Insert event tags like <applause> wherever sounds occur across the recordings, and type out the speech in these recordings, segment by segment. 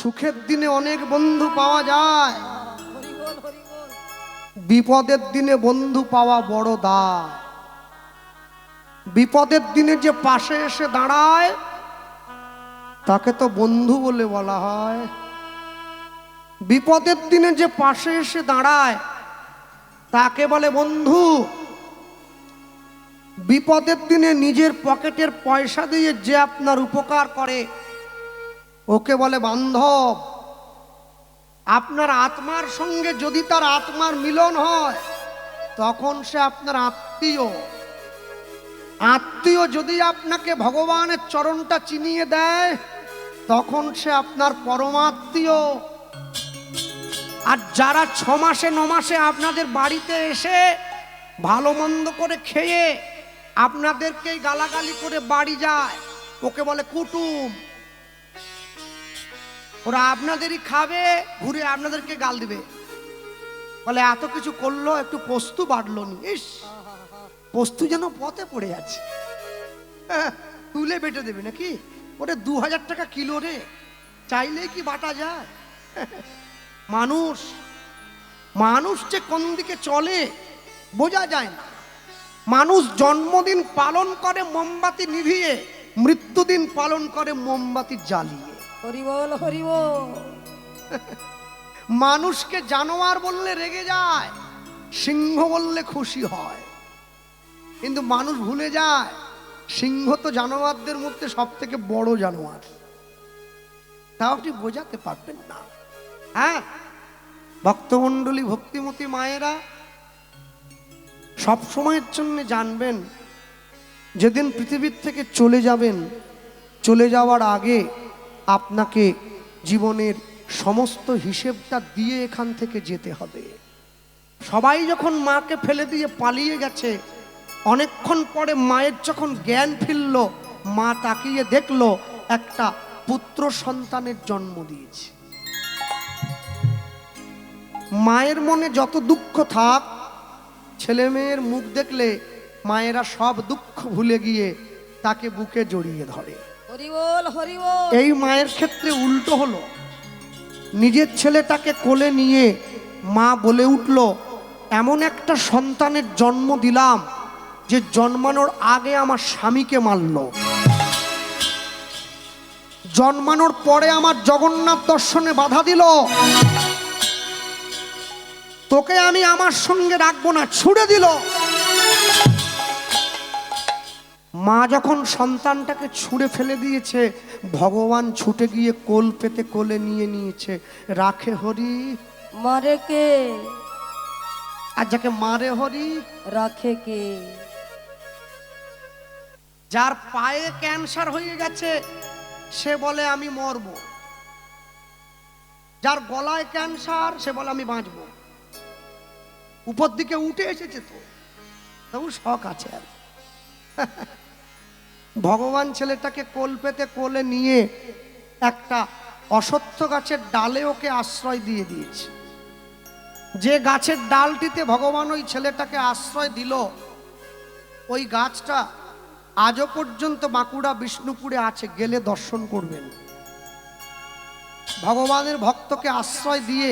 সুখের দিনে অনেক বন্ধু পাওয়া যায়। বিপদের দিনে বন্ধু পাওয়া বড় দায়। বিপদের দিনে যে পাশে এসে দাঁড়ায়, তাকে তো বন্ধু বলে বলা হয়। বিপদের দিনে যে পাশে এসে দাঁড়ায়, তাকে বলে বন্ধু। বিপদের দিনে নিজের পকেটের পয়সা দিয়ে যে আপনার উপকার করে ওকে বলে, বান্ধব, আপনার আত্মার সঙ্গে যদি তার আত্মার মিলন হয়, তখন সে আপনার আত্মীয়। আত্মীয় যদি আপনাকে ভগবানের চরণটা চিনিয়ে দেয়, তখন সে আপনার পরমাত্মীয়। আর যারা ছ মাসে, ন মাসে আপনাদের বাড়িতে এসে ভালো মন্দ করে খেয়ে আপনাদেরকেই গালাগালি করে বাড়ি যায়, ওকে বলে কুটুম। ওরা আপনাদেরই খাবে, ঘুরে আপনাদেরকে গাল দিবে। বলে, এত কিছু করল, একটু পোস্তু বাড়লো নি। ইস, পোস্তু যেন পথে পড়ে আছে। <laughs> তুলে বেটে দেবে নাকি? ওটা দু হাজার টাকা কিলো রে। চাইলেই কি বাটা যায়? <laughs> মানুষ মানুষ যে কোন দিকে চলে, বোঝা যায় না। মানুষ জন্মদিন পালন করে মোমবাতি নিভিয়ে, মৃত্যুদিন পালন করে মোমবাতি জ্বালিয়ে। হরি বল, হরি <laughs> মানুষকে জানোয়ার বললে রেগে যায়, সিংহ বললে খুশি হয়। কিন্তু মানুষ ভুলে যায়, সিংহ তো জানোয়ারদের মধ্যে সব থেকে বড় জানোয়ার। তাও আপনি বোঝাতে পারবেন না। হ্যাঁ ভক্তমণ্ডলী ভক্তিমতী মায়েরা সব সময়ের জন্য জানবেন, যেদিন পৃথিবীর থেকে চলে যাবেন, চলে যাওয়ার আগে আপনাকে জীবনের সমস্ত হিসেবটা দিয়ে এখান থেকে যেতে হবে। সবাই যখন মাকে ফেলে দিয়ে পালিয়ে গেছে, অনেকক্ষণ পরে মায়ের যখন জ্ঞান ফিরল, মা তাকিয়ে দেখল, একটা পুত্র সন্তানের জন্ম দিয়েছে। মায়ের মনে যত দুঃখ থাক, ছেলে মেয়ের মুখ দেখলে মায়েরা সব দুঃখ ভুলে গিয়ে তাকে বুকে জড়িয়ে ধরে। এই মায়ের ক্ষেত্রে উল্টো হলো। নিজের ছেলেটাকে কোলে নিয়ে মা বলে উঠল, এমন একটা সন্তানের জন্ম দিলাম যে জন্মানোর আগে আমার স্বামীকে মারল। জন্মানোর পরে আমার জগন্নাথ দর্শনে বাধা দিল। তোকে আমি আমার সঙ্গে রাখব না, ছুড়ে দিল। মা যখন সন্তানটাকে ছুঁড়ে ফেলে দিয়েছে ভগবান ছুটে গিয়ে কোল পেতে কোলে নিয়ে নিয়েছে। রাখে হরি। মারে কে? আর যাকে মারে হরি রাখে কে? যার পায়ে ক্যান্সার হয়ে গেছে সে বলে আমি মরব। যার গলায় ক্যান্সার সে বলে আমি বাঁচব। উপর দিকে উঠে এসেছে তো। তবু শখ আছে আর <laughs> ভগবান ছেলেটাকে কোল পেতে কোলে নিয়ে একটা অসত্য গাছের ডালে ওকে আশ্রয় দিয়ে দিয়েছে। যে গাছের ডালটিতে ভগবান ওই ছেলেটাকে আশ্রয় দিল, ওই গাছটা আজও পর্যন্ত বাঁকুড়া, বিষ্ণুপুরে আছে, গেলে দর্শন করবেন। ভগবানের ভক্তকে আশ্রয় দিয়ে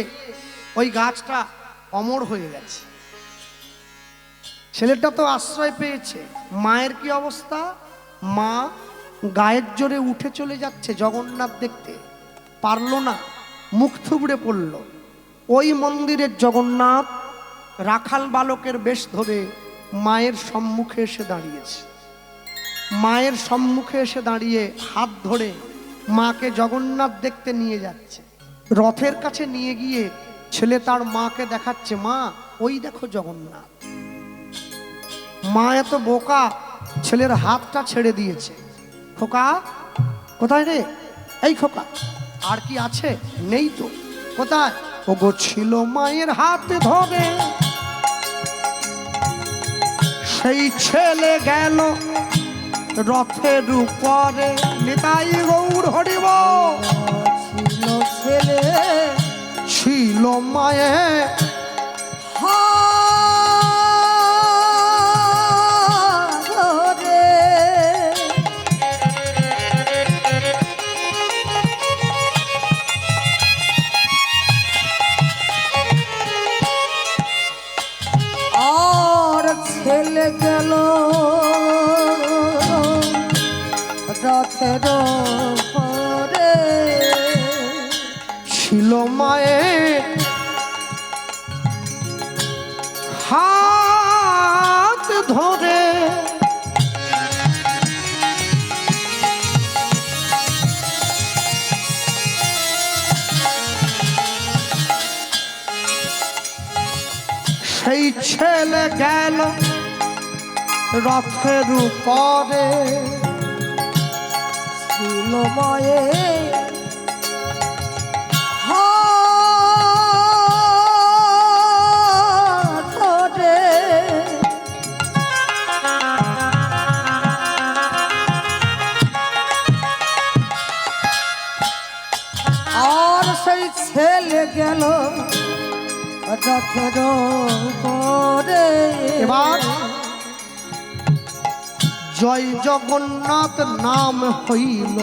ওই গাছটা অমর হয়ে গেছে। ছেলেটা তো আশ্রয় পেয়েছে। মায়ের কি অবস্থা? মা গায়ের জোরে উঠে চলে যাচ্ছে জগন্নাথ দেখতে। পারল না, মুখ থুবড়ে পড়ল। ওই মন্দিরের জগন্নাথ রাখাল বালকের বেশ ধরে মায়ের সম্মুখে এসে দাঁড়িয়েছে। মায়ের সম্মুখে এসে দাঁড়িয়ে হাত ধরে মাকে জগন্নাথ দেখতে নিয়ে যাচ্ছে। রথের কাছে নিয়ে গিয়ে ছেলে তার মাকে দেখাচ্ছে, মা, ওই দেখো জগন্নাথ। মা এত বোকা ছেলের হাতটা ছেড়ে দিয়েছে। খোকা কোথায় রে? এই খোকা আর কি আছে? নেই তো। কোথায়? ও গো ছিল মায়ের হাত ধরে। সেই ছেলে গেল রথের উপরে। নিতাই গৌর হরিব। ছিল ছেলে। ছিল মায়ে পরে ছিল মায়ের হাত ধরে। সেই ছেলে গেল রথের উপরে। ছিল মায়ে হাতরে। আর সেই ছেলে গেল জয় জগন্নাথ নাম হইল।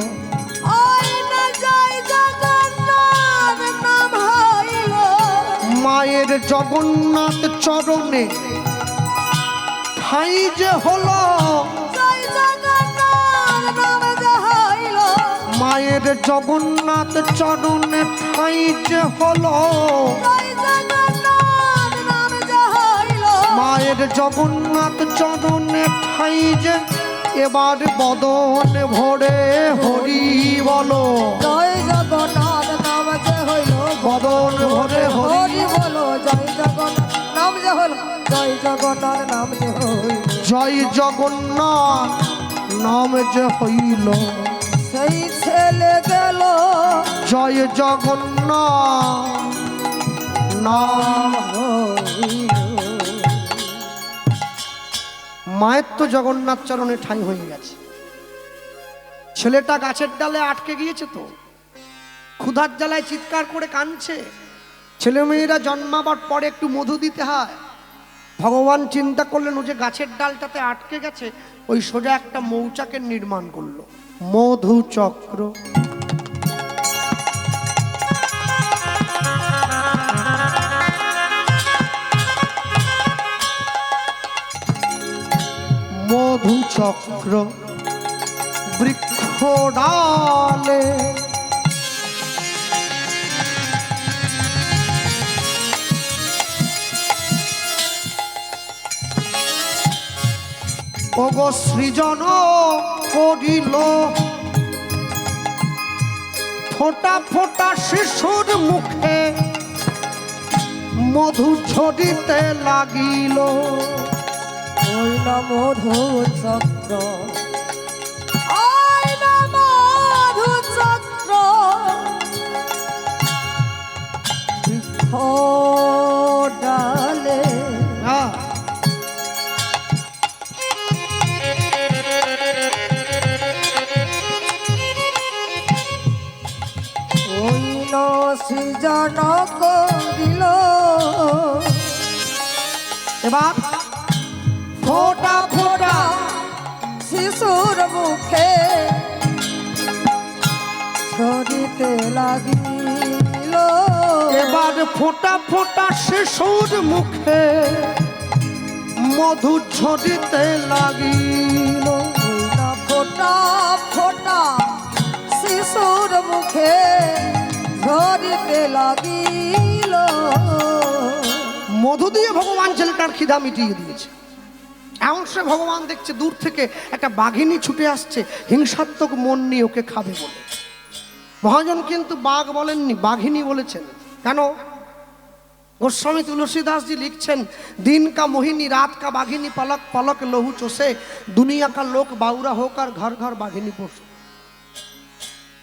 মায়ের জগন্নাথ চরণে। ঠাই যে হলো মায়ের জগন্নাথ চরণে ঠাই যে হলো। মায়ের জগন্নাথ চরণে ঠাই যে এবার বদন ভরে হরি বলো। জয় বদন ভরে হরি বলো জয় জগন্নাথ। নাম যে হইল জয় জগন্নাথ নাম যে হইল। জয় জগন্নাথ নাম যে হইল। সেই ছেলে গেল। জয় জগন্নাথ নাম মায়ের তো জগন্নাথ চরণে ঠাঁই হয়ে গেছে। ছেলেটা গাছের ডালে আটকে গিয়েছে তো। ক্ষুধার জ্বালায় চিৎকার করে কাঁদছে। ছেলে মেয়েরা জন্মাবার পরে একটু মধু দিতে হয়। ভগবান চিন্তা করলেন, ও যে গাছের ডালটাতে আটকে গেছে, ওই সোজা একটা মৌচাকের নির্মাণ করল। মধু চক্র। মধু চক্র। বৃক্ষ ডালে ওগো সৃজন করিল। ফোটা ফোটা শিশুর মুখে মধু ছড়িতে লাগিল। মধু চক্র। মধু চক্র। সৃজন করিল এবার ফোটা ফোটা শিশুর মুখে ছড়িতে লাগিল। এবার ফোটা ফোটা শিশুর মুখে মধু ঝরিতে লাগিল। ফোটা ফোটা শিশুর মুখে লাগিল। মধু দিয়ে ভগবান ছেলেটার খিদা মিটিয়ে দিয়েছে। এমন সে ভগবান দেখছে দূর থেকে একটা বাঘিনী ছুটে আসছে, হিংসাত্মক মন নিয়ে ওকে খাবে বলে। মহাজন কিন্তু বাঘ বলেননি, বাঘিনী বলেছেন, কেন? গোস্বামী তুলসীদাসজি লিখছেন, দিন কা মোহিনী, রাত কা বাঘিনী, পলক পলক লহু চষে, দুনিয়া কা লোক বাউরা হোক আর ঘর ঘর বাঘিনী পোষে।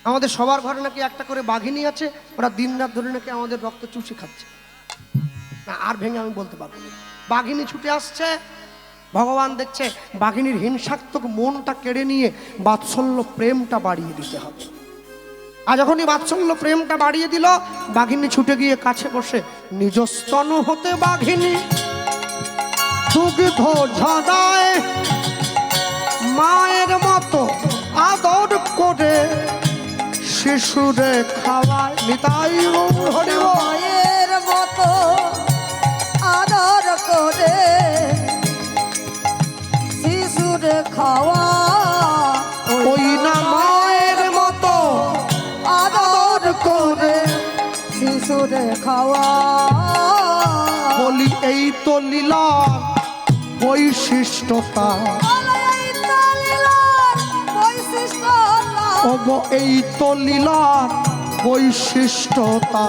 আমাদের সবার ঘরে নাকি একটা করে বাঘিনী আছে, ওরা দিন রাত ধরে নাকি আমাদের রক্ত চুষে খাচ্ছে। না, আর ভেঙে আমি বলতে পারব না। বাঘিনী ছুটে আসছে, ভগবান দেখছে বাঘিনীর হিংসাত্মক মনটা কেড়ে নিয়ে বাৎসল্য প্রেমটা বাড়িয়ে দিতে হবে। আর যখনই বাৎসল্য প্রেমটা বাড়িয়ে দিল, বাঘিনী ছুটে গিয়ে কাছে বসে নিজ স্তন হতে বাঘিনী মায়ের মতো আদর করে। শিশুরে খাওয়ায় নিতাই গৌর হরি মায়ের মতো আদর করে শিশুরে খাওয়া ওই না মায়ের মতো আদর করে শিশুরে খাওয়া বলি এই তো লীলা বৈশিষ্ট্যতা। ওগো এই তো লীলার বৈশিষ্ট্যতা।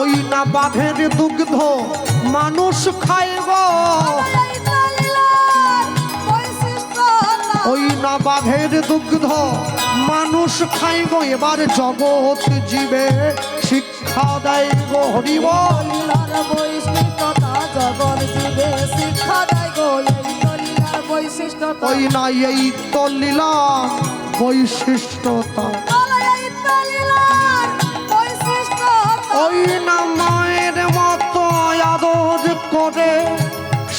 ওই না বাঘের দুগ্ধ মানুষ খাইব। ওই না বাঘের দুগ্ধ মানুষ খাইব। এবার জগৎ জীবে শিক্ষা দেয় গো জগৎ ওই না এই তো লীলা বৈশিষ্ট্যতা ওই না মায়ের মতো আদর করে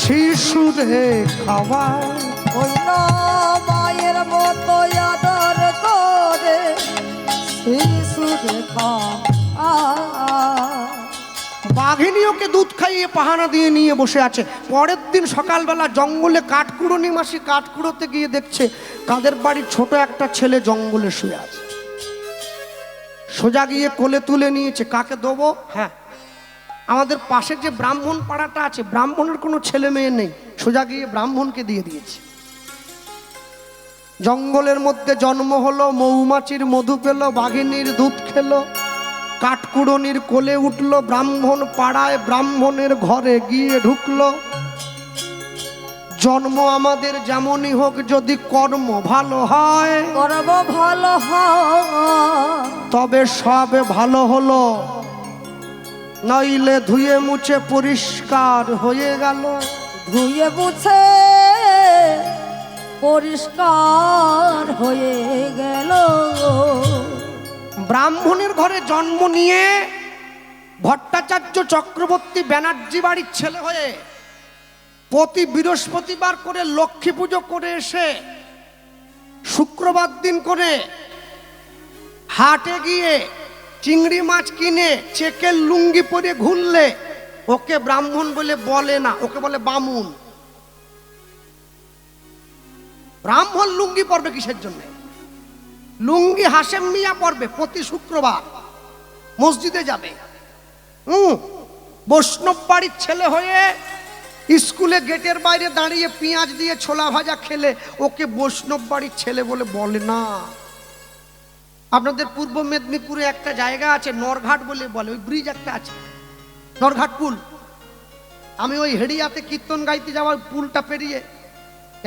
শিশুরে খাওয়ায়। ওই না মায়ের মতো আদর করে শিশু দেখা বাঘিনী ওকে দুধ খাইয়ে পাহারা দিয়ে নিয়ে বসে আছে। পরের দিন সকালবেলা জঙ্গলে কাঠকুড়ো নিমাসি কাঠকুড়োতে গিয়ে দেখছে কাদের বাড়ির ছোট একটা ছেলে জঙ্গলে শুয়ে আছে। সোজা গিয়ে কোলে তুলে নিয়েছে, কাকে দেবো? হ্যাঁ আমাদের পাশে যে ব্রাহ্মণ পাড়াটা আছে, ব্রাহ্মণের কোনো ছেলে মেয়ে নেই। সোজা গিয়ে ব্রাহ্মণকে দিয়ে দিয়েছে। জঙ্গলের মধ্যে জন্ম হলো, মৌমাছির মধু পেল, বাঘিনীর দুধ খেলো। কাঠকুড়নির কোলে উঠল ব্রাহ্মণ পাড়ায় ব্রাহ্মণের ঘরে গিয়ে ঢুকল। জন্ম আমাদের যেমনই হোক যদি কর্ম ভালো হয় করব ভালো তবে সব ভালো হলো। নইলে ধুয়ে মুছে পরিষ্কার হয়ে গেল। ধুয়ে মুছে পরিষ্কার হয়ে গেল। ব্রাহ্মণের ঘরে জন্ম নিয়ে ভট্টাচার্য চক্রবর্তী ব্যানার্জি বাড়ির ছেলে হয়ে প্রতি বৃহস্পতিবার করে লক্ষ্মী পুজো করে এসে শুক্রবার দিন করে হাটে গিয়ে চিংড়ি মাছ কিনে চেকের লুঙ্গি পরে ঘুরলে ওকে ব্রাহ্মণ বলে বলে না, ওকে বলে বামুন। ব্রাহ্মণ লুঙ্গি পরবে কিসের জন্য? লুঙ্গি হাসেম মিয়া পরবে প্রতি শুক্রবার। মসজিদে যাবে। হুম বৈষ্ণব বাড়ির ছেলে হয়ে স্কুলে গেটের বাইরে দাঁড়িয়ে পেঁয়াজ দিয়ে ছোলা ভাজা খেলে ওকে বৈষ্ণব বাড়ির ছেলে বলে বলে না। আপনাদের পূর্ব মেদিনীপুরে একটা জায়গা আছে, নরঘাট বলে বলে, ওই ব্রিজ একটা আছে। নরঘাট পুল। আমি ওই হেডিয়াতে কীর্তন গাইতে যাওয়ার পুলটা পেরিয়ে,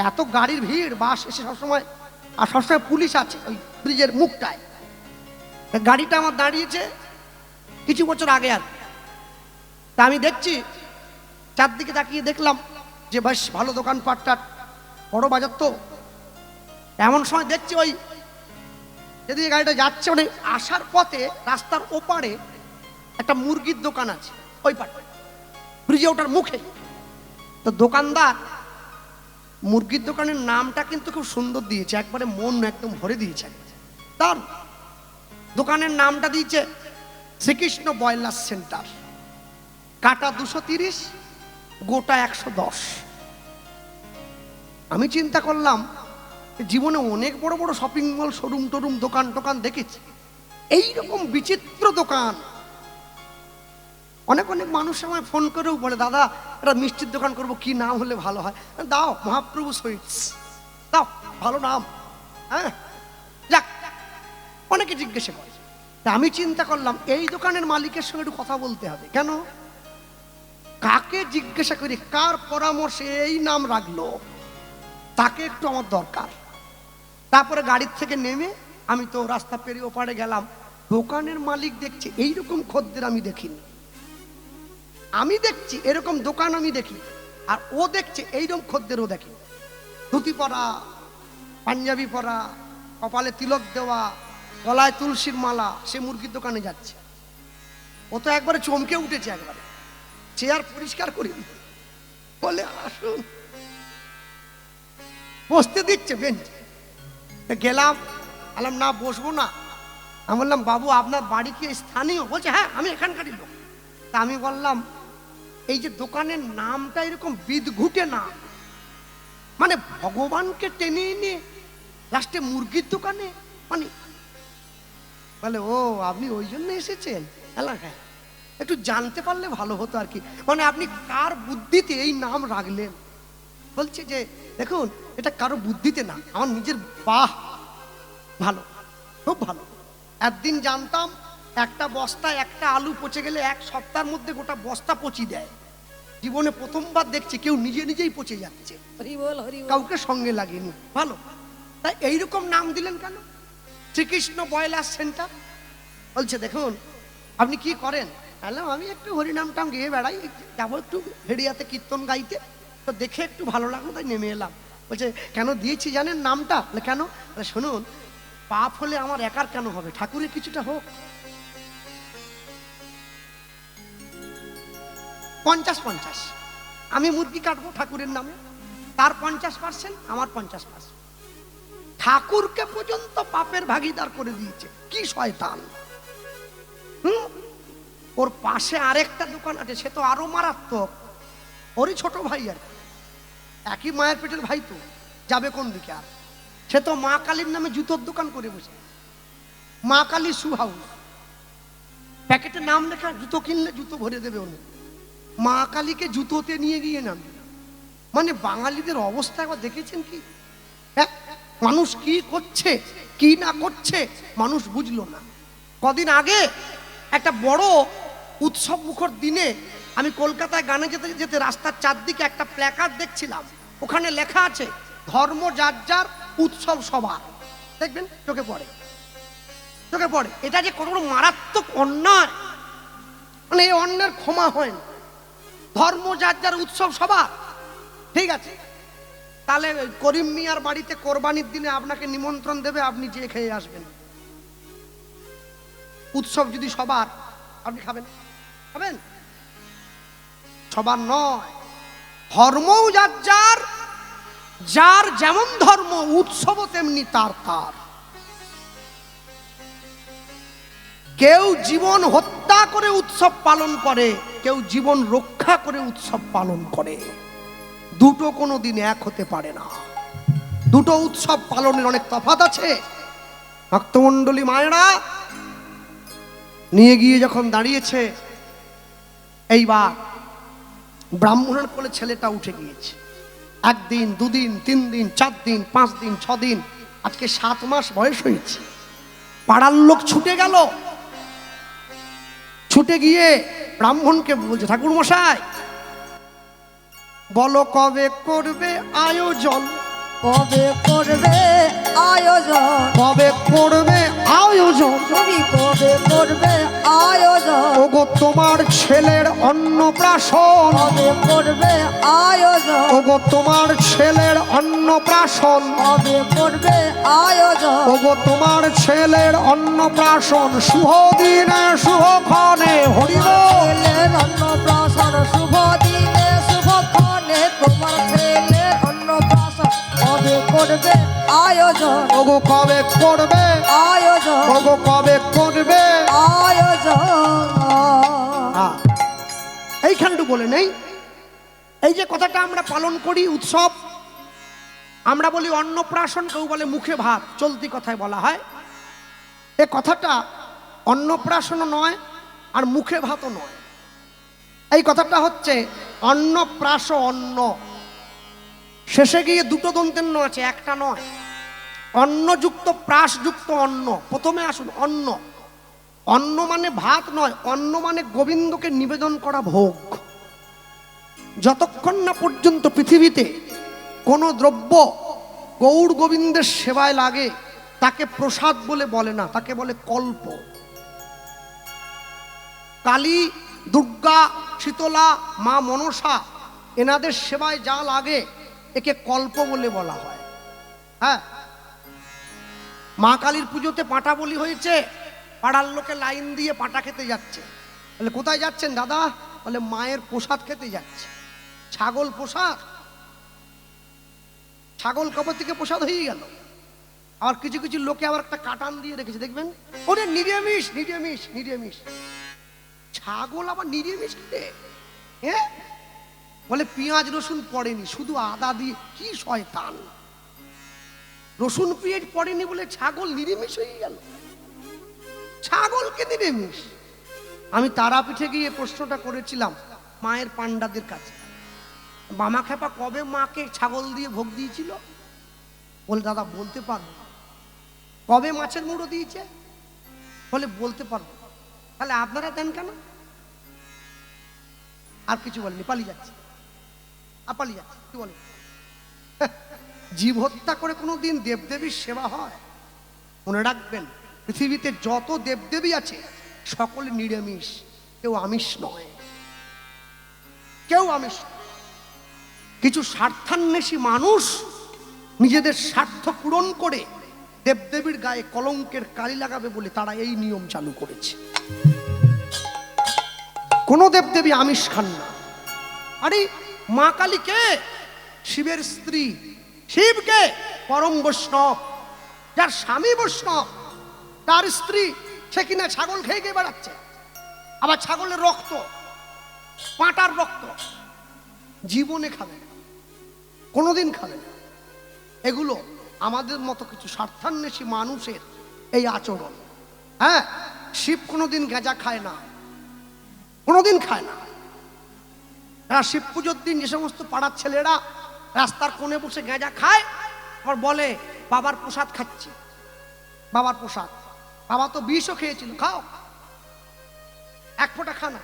এত গাড়ির ভিড়, বাস এসে সবসময় আর সবসময় পুলিশ আছে ওই ব্রিজের মুখটায়। গাড়িটা আমার দাঁড়িয়েছে কিছু বছর আগে আর। তা আমি দেখছি, চারদিকে তাকিয়ে দেখলাম যে বেশ ভালো দোকানপাটটা বড় বাজার তো। এমন সময় দেখছি ওই যেদিকে গাড়িটা যাচ্ছে মানে আসার পথে রাস্তার ওপারে একটা মুরগির দোকান আছে, ওই পাটে। ব্রিজে ওটার মুখে। তো দোকানদার মুরগির দোকানের নামটা কিন্তু খুব সুন্দর দিয়েছে, একবারে মন একদম ভরে দিয়েছে তার দোকানের নামটা দিয়েছে শ্রীকৃষ্ণ বয়লার সেন্টার। কাটা দুশো তিরিশ, গোটা একশো দশ। আমি চিন্তা করলাম, জীবনে অনেক বড় বড় শপিং মল শোরুম টোরুম দোকান, টোকান দেখেছি। এইরকম বিচিত্র দোকান অনেক অনেক মানুষ আমায় ফোন করেও বলে, দাদা, একটা মিষ্টির দোকান করব, কি নাম হলে ভালো হয়? দাও, মহাপ্রভু সুইটস দাও, ভালো নাম। হ্যাঁ? যাক। অনেকে জিজ্ঞাসা করে। আমি চিন্তা করলাম, এই দোকানের মালিকের সঙ্গে একটু কথা বলতে হবে। কেন? কাকে জিজ্ঞাসা করি, কার পরামর্শে এই নাম রাখল? তাকে একটু আমার দরকার। তারপরে গাড়ির থেকে নেমে আমি তো রাস্তা পেরিয়ে ওপারে গেলাম। দোকানের মালিক দেখছে, এইরকম খদ্দের আমি দেখিনি। আমি দেখছি, এরকম দোকান আমি দেখি। আর ও দেখছে, এইরকম খদ্দেরও দেখি। ধুতি পরা, পাঞ্জাবি পরা, কপালে তিলক দেওয়া, গলায় তুলসীর মালা, সে মুরগির দোকানে যাচ্ছে। ও তো একবারে চমকে উঠেছে একবারে। চেয়ার পরিষ্কার করি বলে আসুন। বসতে দিচ্ছে বেঞ্চ। গেলাম, বললাম, না, বসবো না। আমি বললাম, বাবু, আপনার বাড়ি কি স্থানীয়? বলছে হ্যাঁ আমি এখানকারই লোক। তা আমি বললাম এই যে দোকানের নামটা এরকম বিদঘুটে নাম মানে ভগবানকে টেনে এনে লাস্টে মুরগির দোকানে মানে বলে, ও, আপনি ওই জন্য এসেছেন? এলাকায় একটু জানতে পারলে ভালো হতো আর কি। মানে আপনি কার বুদ্ধিতে এই নাম রাখলেন? বলছে যে, দেখুন, এটা কারও বুদ্ধিতে না, আমার নিজের বাহ, ভালো, খুব ভালো। একদিন জানতাম একটা বস্তা একটা আলু পচে গেলে এক সপ্তাহের মধ্যে গোটা বস্তা পচি দেয়। জীবনে প্রথমবার দেখছি কেউ নিজে নিজেই পচে যাচ্ছে। হরি বল হরি কাউকে সঙ্গে লাগেনি। ভালো? তাই এইরকম নাম দিলেন কেন? Shrikrishna boiler centre? বলছে দেখুন আপনি কি করেন? বললাম আমি একটু হরিনাম টাম গিয়ে বেড়াই যাব একটু হেরিয়াতে কীর্তন গাইতে। তো দেখে একটু ভালো লাগল তাই নেমে এলাম। বলছে কেন দিয়েছি জানেন নামটা? কেন? শুনুন পাপ হলে আমার একার কেন হবে? ঠাকুরের কিছুটা হোক। পঞ্চাশ পঞ্চাশ। আমি মুরগি কাটবো ঠাকুরের নামে, তার পঞ্চাশ পার্সেন্ট আমার পঞ্চাশ পার্সেন্ট ঠাকুরকে পর্যন্ত পাপের ভাগিদার করে দিয়েছে। কি শয়তান। হুম? ওর পাশে আরেকটা দোকান আছে, সে তো আরও মারাত্মক। ওরই ছোট ভাই আর। একই মায়ের পেটের ভাই তো, যাবে কোন দিকে আর? সে তো মা কালীর নামে জুতোর দোকান করে বসে মা কালী শু হাউস প্যাকেটে নাম লেখা, জুতো কিনলে জুতো ভরে দেবে উনি। মা কালীকে জুতোতে নিয়ে গিয়ে নামবে মানে বাঙালিদের অবস্থা একবার দেখেছেন কি? হ্যাঁ? মানুষ কি করছে, কি না করছে, মানুষ বুঝলো না। কদিন আগে একটা বড় উৎসব মুখর দিনে আমি কলকাতায় গানে যেতে যেতে রাস্তার চারদিকে একটা প্ল্যাকার্ড দেখছিলাম। ওখানে লেখা আছে, ধর্ম যার যার, উৎসব সবার। দেখবেন, চোখে পড়ে। চোখে পড়ে। এটা যে বড় মারাত্মক অন্যায়। মানে এই অন্যের ক্ষমা হয় না। ধর্ম যার যার উৎসব সবার। ঠিক আছে? তাহলে করিম মিয়ার বাড়িতে কোরবানির দিনে আপনাকে নিমন্ত্রণ দেবে, আপনি যে খেয়ে আসবেন। উৎসব যদি সবার, আপনি খাবেন? খাবেন? সবার নয়। ধর্মও যার যার যার যেমন ধর্ম, উৎসবও তেমনি তার তার। কেউ জীবন হত্যা করে উৎসব পালন করে, কেউ জীবন রক্ষা করে উৎসব পালন করে। দুটো কোনো দিন এক হতে পারে না। দুটো উৎসব পালনের অনেক তফাৎ আছে। ভক্তমণ্ডলী মায়েরা, নিয়ে গিয়ে যখন দাঁড়িয়েছে, এইবার ব্রাহ্মণের কোলে ছেলেটা উঠে গিয়েছে। একদিন, দুদিন তিন দিন চার দিন পাঁচ দিন ছদিন, আজকে সাত মাস বয়স হয়েছে। পাড়ার লোক ছুটে গেল। ছুটে গিয়ে ব্রাহ্মণকে বলছে ঠাকুর মশাই বলো কবে করবে আয়োজন? কবে করবে আয়োজন? কবে করবে আয়োজন? তুমি কবে করবে আয়োজন? ওগো তোমার ছেলের অন্নপ্রাশন। কবে করবে আয়োজন? ওগো তোমার ছেলের অন্নপ্রাশন। কবে করবে আয়োজন? ওগো তোমার ছেলের অন্নপ্রাশন শুভ দিনে শুভক্ষণে হরিব ছেলের অন্নপ্রাশন শুভ দিনে শুভক্ষণে তোমার ছেলের অন্নপ্রাশন কবে করবে আয়োজন? ওগো কবে করবে? আয়োজন। ওগো কবে করবে? আয়োজন। এইখানটু বলে নেই। এই যে কথাটা আমরা পালন করি উৎসব আমরা বলি অন্নপ্রাশন কেউ বলে মুখে ভাত চলতি কথায় বলা হয়। এ কথাটা অন্নপ্রাশনও নয় আর মুখে ভাতও নয়। এই কথাটা হচ্ছে অন্নপ্রাশ অন্ন শেষে গিয়ে দুটো দন্তেন্য আছে, একটা নয়। অন্নযুক্ত প্রাসযুক্ত অন্ন। প্রথমে আসুন, অন্ন। অন্ন মানে ভাত নয়, অন্ন মানে গোবিন্দকে নিবেদন করা ভোগ। যতক্ষণ না পর্যন্ত পৃথিবীতে কোনো দ্রব্য গৌর গোবিন্দের সেবায় লাগে, তাকে প্রসাদ বলে বলে না, তাকে বলে কল্প। কালী, দুর্গা, শীতলা, মা মনসা, এনাদের সেবায় যা লাগে একে কল্প বলে বলা হয়। হ্যাঁ? মা কালীর পুজোতে পাঁটা বলি হয়েছে, পাড়ার লোকে লাইন দিয়ে পাঁটা খেতে যাচ্ছে। বলে, কোথায় যাচ্ছেন দাদা? বলে, মায়ের প্রসাদ খেতে যাচ্ছে। ছাগল প্রসাদ। ছাগল কবে থেকে প্রসাদ হয়ে গেল। আর কিছু কিছু লোকে আবার একটা কাটান দিয়ে রেখেছে, দেখবেন? ওরে, নিরামিষ নিরামিষ নিরামিষ। ছাগল আবার নিরামিষ খেতে হ্যাঁ? বলে পেঁয়াজ রসুন পড়েনি, শুধু আদা দিয়ে, কি শয়তান? রসুন পেঁয়াজ পড়েনি বলে ছাগল নিরামিষ হয়ে গেল। ছাগলকে নিরামিষ। আমি তারাপীঠে গিয়ে প্রশ্নটা করেছিলাম মায়ের পাণ্ডাদের কাছে। বামা খেপা কবে মাকে ছাগল দিয়ে ভোগ দিয়েছিল? বলে, দাদা, বলতে পারব কবে মাছের মুড়ো দিয়েছে? বলে, বলতে পারব তাহলে আপনারা দেন কেন? আর কিছু বলেনি পালিয়ে যাচ্ছে। আর পালিয়ে যাচ্ছে কি বলে? <laughs> জীব হত্যা করে কোনোদিন দেবদেবীর সেবা হয়? মনে রাখবেন, পৃথিবীতে যত দেবদেবী আছে, সকলে নিরামিষ, কেউ আমিষ নয়। কেউ আমিষ কিছু স্বার্থান্বেষী মানুষ নিজেদের স্বার্থ পূরণ করে দেবদেবীর গায়ে কলঙ্কের কালি লাগাবে বলে তারা এই নিয়ম চালু করেছে। কোনো দেবদেবী আমিষ খান না। আরে মা কালী কে শিবের স্ত্রী, শিবকে পরম বৈষ্ণব। যার স্বামী বৈষ্ণব, তার স্ত্রী, সে কিনা ছাগল খেয়ে খেয়ে বেড়াচ্ছে। আবার ছাগলের রক্ত, পাঁটার রক্ত, জীবনে খাবে না, কোনোদিন খাবে না। এগুলো আমাদের মতো কিছু স্বার্থান্বেষী মানুষের এই আচরণ। হ্যাঁ শিব কোনোদিন গেঁজা খায় না, কোনোদিন খায় না। এরা শিব পুজোর দিন যে সমস্ত পাড়ার ছেলেরা রাস্তার কোণে বসে গেঁজা খায় আবার বলে, বাবার প্রসাদ খাচ্ছি, বাবার প্রসাদ। বাবা তো বিষও খেয়েছিল, খাও। এক ফোঁটা খানা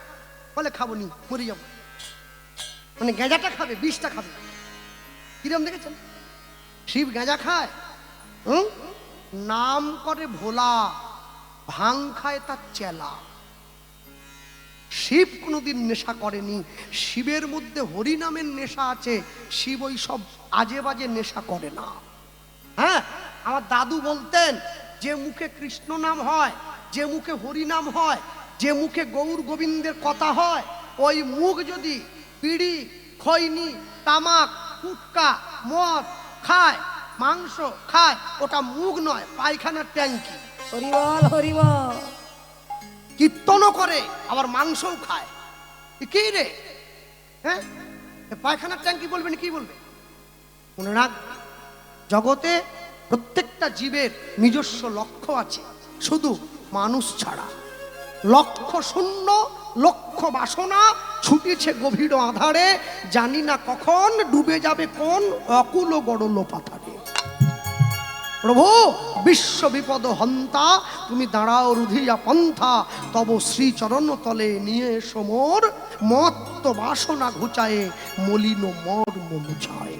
বলে, খাব নি, মরে যাব। মানে গেঁজাটা খাবে, বিষটা খাবে। কিরম দেখেছেন? শিব গেঁজা খায়, হুম? নাম করে ভোলা, ভাং খায় তার চেলা। শিব কোনোদিন নেশা করেনি। শিবের মধ্যে হরি নামের নেশা আছে, শিব ওই সব আজে বাজে নেশা করে না। হ্যাঁ আমার দাদু বলতেন, যে মুখে কৃষ্ণ নাম হয়, যে মুখে হরি নাম হয়, যে মুখে গৌর গোবিন্দের কথা হয়, ওই মুখ যদি বিড়ি খৈনি, তামাক কুটকা মদ খায়, মাংস খায়, ওটা মুখ নয়, পায়খানার ট্যাঙ্কি। হরিবল হরিবল। কীর্তনও করে, আবার মাংসও খায়। কি রে? হ্যাঁ? পায়খানার ট্যাঙ্কি বলবেন কি বলবে? মনে রাখ, জগতে প্রত্যেকটা জীবের নিজস্ব লক্ষ্য আছে, শুধু মানুষ ছাড়া। লক্ষ্য শূন্য, লক্ষ্য বাসনা, ছুটিছে গভীর আধারে, জানি না কখন ডুবে যাবে কোন, অকুল গড়ল পাথারে। প্রভু, বিশ্ব বিপদ হন্তা, তুমি দাঁড়াও রুধিয়া পন্থা, তব শ্রীচরণ তলে নিয়ে সমর মত্ত বাসনা ঘুচায়ে মলিন মর্ম মুছায়।